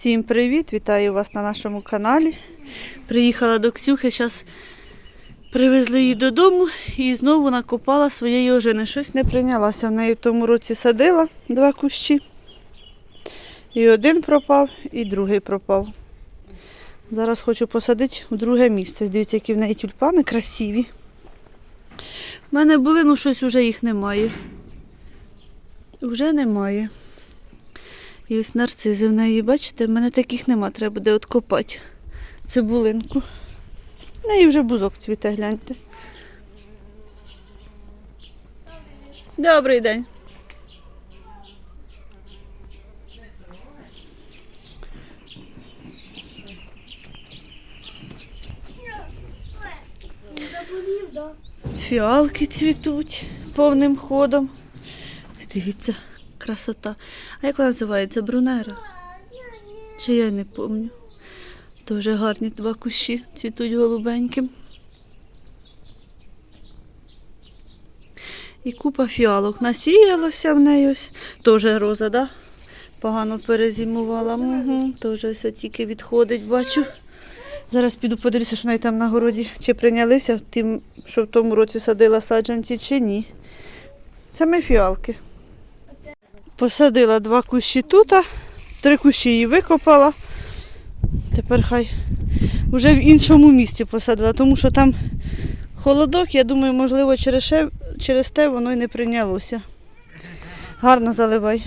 Всім привіт! Вітаю вас на нашому каналі. Приїхала до Ксюхи, зараз привезли її додому і знову накопала своєї ожини. Щось не прийнялася. В неї в тому році садила два кущі. І один пропав, і другий пропав. Зараз хочу посадити в друге місце. Дивіться, які в неї тюльпани красиві. У мене були, ну щось вже їх немає. Вже немає. І ось нарцизи в неї, бачите, в мене таких нема, треба буде откопати цибулинку. В неї вже бузок цвіте, гляньте. Добрий день. Фіалки цвітуть повним ходом. Дивіться, красота. А як вона називається? Брунера? Чи я не пам'ятаю. Дуже гарні два кущі цвітуть голубеньким. І купа фіалок насіялося в неї ось. Теж роза, да? Погано перезимувала. Угу. Теж ось тільки відходить, бачу. Зараз піду подивлюся, що неї там на городі чи прийнялися тим, що в тому році садила саджанці, чи ні. Саме фіалки. Посадила два кущі тут, три кущі її викопала. Тепер хай вже в іншому місці посадила, тому що там холодок, я думаю, можливо, через, через те воно й не прийнялося. Гарно заливай.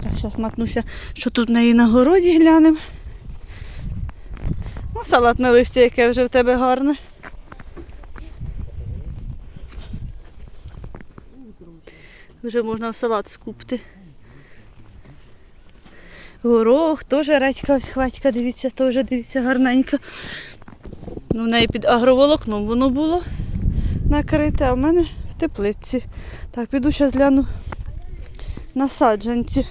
Зараз матнуся, що тут в неї на городі глянемо. Ну, салатне листя, яке вже в тебе гарне. Вже можна в салат скупти. Горох, теж редька, ось хватька, дивіться, теж дивіться, гарненька. Ну, в неї під агроволокном воно було накрите, а в мене в теплиці. Так, піду зараз гляну на саджанці.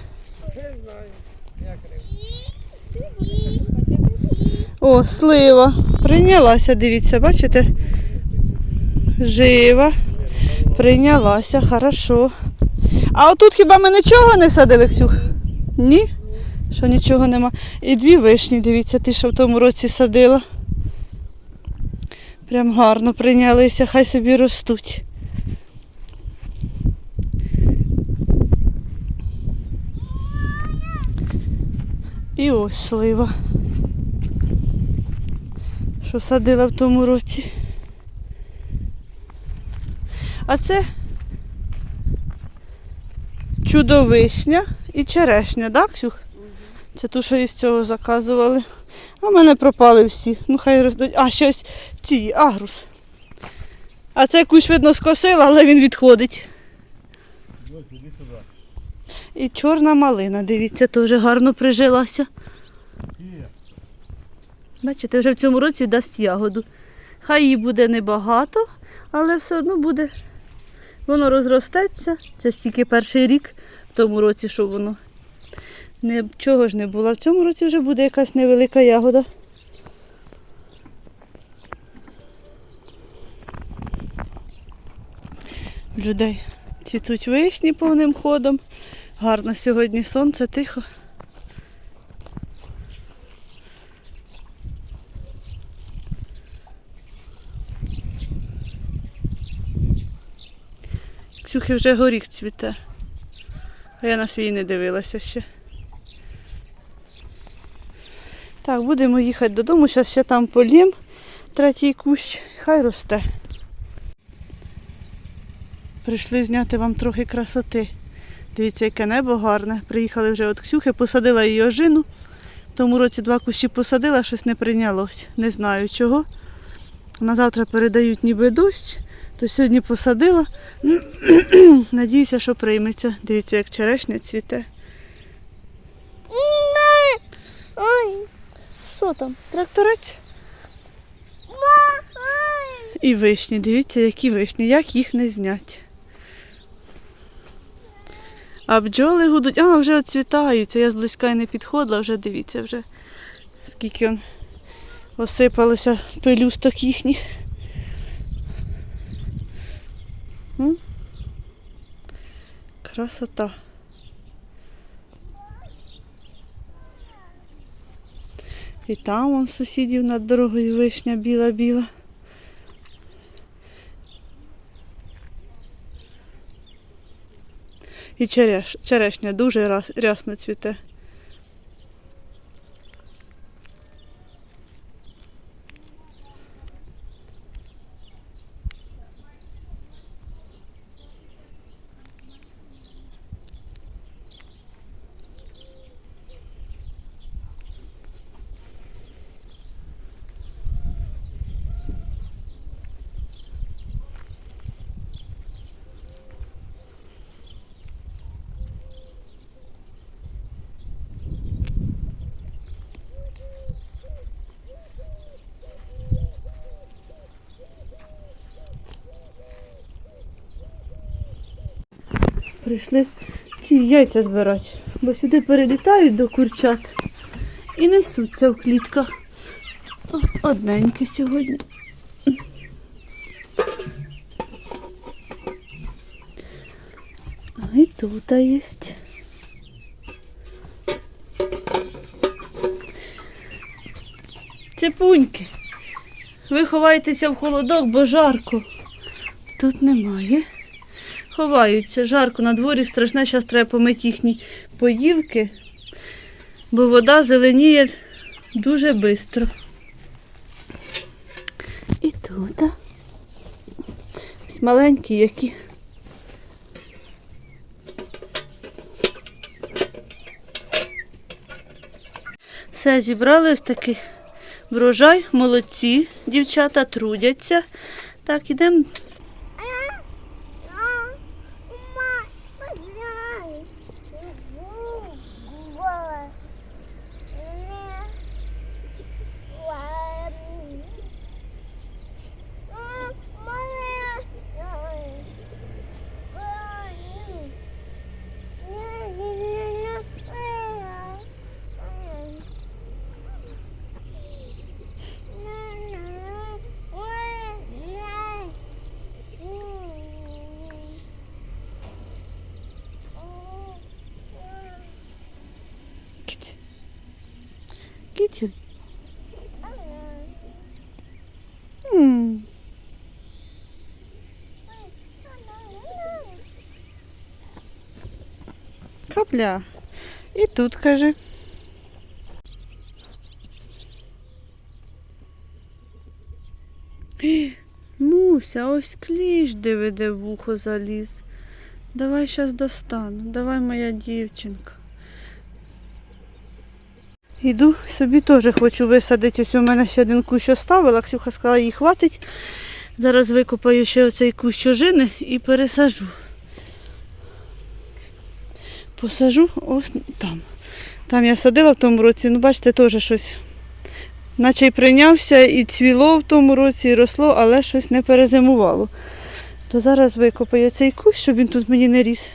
О, слива. Прийнялася, дивіться, бачите? Жива. Прийнялася, хорошо. А отут хіба ми нічого не садили, Ксюх? Ні? Що нічого нема. І дві вишні, дивіться, ти що в тому році садила. Прям гарно прийнялися, хай собі ростуть. І ось слива. Що садила в тому році. А це чудовишня і черешня, так, Ксюх? Це ту, що із цього заказували. А в мене пропали всі. Ну хай роздуть. А, щось ці, агрус. А це кущ, видно, скосила, але він відходить. І чорна малина, дивіться, теж гарно прижилася. Бачите, вже в цьому році дасть ягоду. Хай її буде небагато, але все одно буде. Воно розростеться. Це ж тільки перший рік в тому році, що воно. Нічого ж не було. В цьому році вже буде якась невелика ягода. Людей цвітуть вишні повним ходом. Гарно сьогодні сонце, тихо. Ксюхи вже горіх цвіте. А я на свій не дивилася ще. Так, будемо їхати додому. Зараз ще там полім третій кущ. Хай росте. Прийшли зняти вам трохи красоти. Дивіться, яке небо гарне. Приїхали вже від Ксюхи, посадила її ожину. В тому році два кущі посадила, щось не прийнялось. Не знаю чого. На завтра передають ніби дощ, то сьогодні посадила. Надіюся, що прийметься. Дивіться, як черешня цвіте. Що там? Тракторець. І вишні. Дивіться, які вишні, як їх не зняти. А бджоли гудуть, а вже оцвітаються. Я зблизька й не підходила, вже дивіться, вже скільки он осипалося пелюсток їхніх. М? Красота. І там вон сусідів над дорогою вишня біла-біла. І череш, черешня дуже рясно цвіте. Прийшли ці яйця збирати, бо сюди перелітають до курчат і несуться в клітках. Одненьке сьогодні. А і тут є. Цепуньки. Ви ховаєтеся в холодок, бо жарко. Тут немає. Ховаються. Жарко на дворі, страшне, зараз треба помити їхні поїлки, бо вода зеленіє дуже швидко. І тут. маленькі які. Все, зібрали ось такий врожай, молодці, дівчата трудяться. Так, ідемо Кітю. М. Капля. І тут каже. Муся, ось диви, де в вухо заліз. Давай щас достану. Давай, моя дівчинка. Іду, собі теж хочу висадити. Ось у мене ще один кущ оставила. Ксюха сказала, їй хватить. Зараз викопаю ще оцей кущ ожини і пересажу. Посажу ось там. Там я садила в тому році, ну бачите, теж щось. Наче й прийнявся, і цвіло в тому році, і росло, але щось не перезимувало. То зараз викопаю цей кущ, щоб він тут мені не ріс.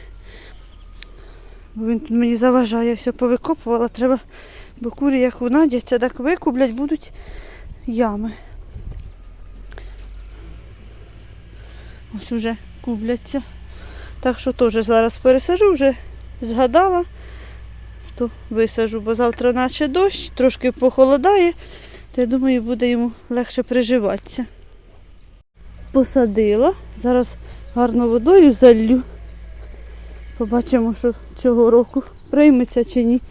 Бо він тут мені заважає, все повикопувала, треба, бо курі як унадяться, так викуплять, будуть ями. Ось уже кубляться. Так що теж зараз пересажу, вже згадала, то висажу, бо завтра наче дощ, трошки похолодає, то я думаю, буде йому легше приживатися. Посадила, зараз гарно водою залью. Побачимо, що цього року прийметься чи ні.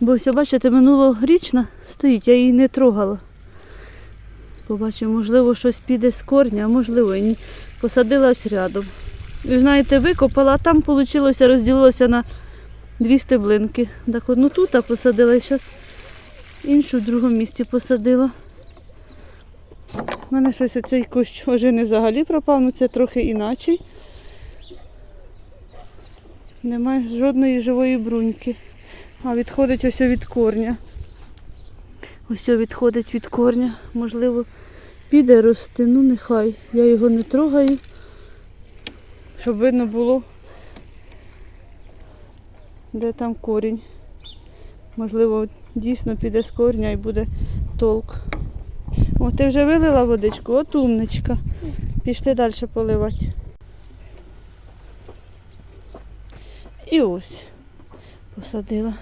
Бо ось, бачите, минулорічна стоїть, я її не трогала. Побачимо, можливо, щось піде з корня, а можливо і ні. Посадила ось рядом. І знаєте, викопала, а там вийшло, розділилося на дві стеблинки. Так одну тут посадила і зараз іншу в другому місці посадила. У мене щось оцей кущ ожини взагалі пропав, ну це трохи іначе. Немає жодної живої бруньки. А відходить ось від корня. Ось відходить від корня. Можливо, піде рости, ну нехай. Я його не трогаю, щоб видно було, де там корінь. Можливо, дійсно піде з корня і буде толк. О, ти вже вилила водичку, от умничка. Пішли далі поливати. І ось посадила.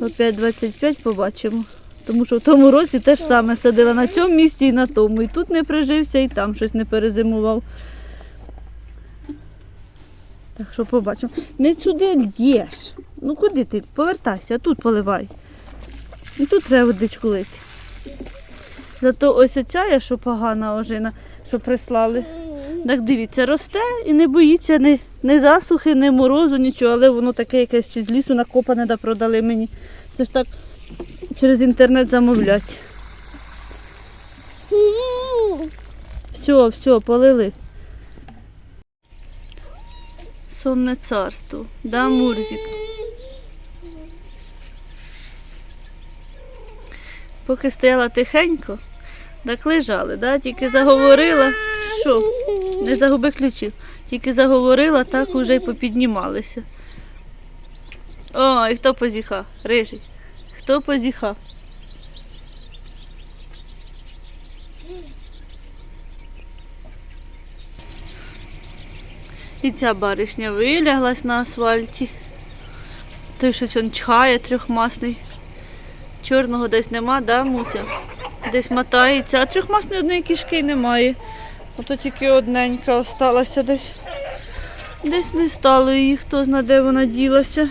Опять 25 побачимо. Тому що в тому році теж саме садила на цьому місці і на тому. І тут не прижився, і там щось не перезимував. Так що побачимо. Не сюди льєш. Ну куди ти? Повертайся, тут поливай. І тут треба водичку лити. Зато ось оця, є, що погана ожина, що прислали. Так дивіться, росте і не боїться ні, ні засухи, ні морозу, нічого, але воно таке якесь чи з лісу накопане да продали мені. Це ж так через інтернет замовлять. Все, все, полили. Сонне царство. Да, Мурзик? Поки стояла тихенько, так лежали, да? тільки заговорила. Що? Не загуби ключів. Тільки заговорила, так уже й попіднімалися. Ой, хто позіхав? Рижий. Хто позіхав? І ця баришня виляглась на асфальті. Той щось он чхає трьохмасний. Чорного десь нема, да, Муся? Десь мотається, а трьохмасної одної кішки немає. Ото тільки одненька осталася десь. Десь не стало її, хто знає, де вона ділася.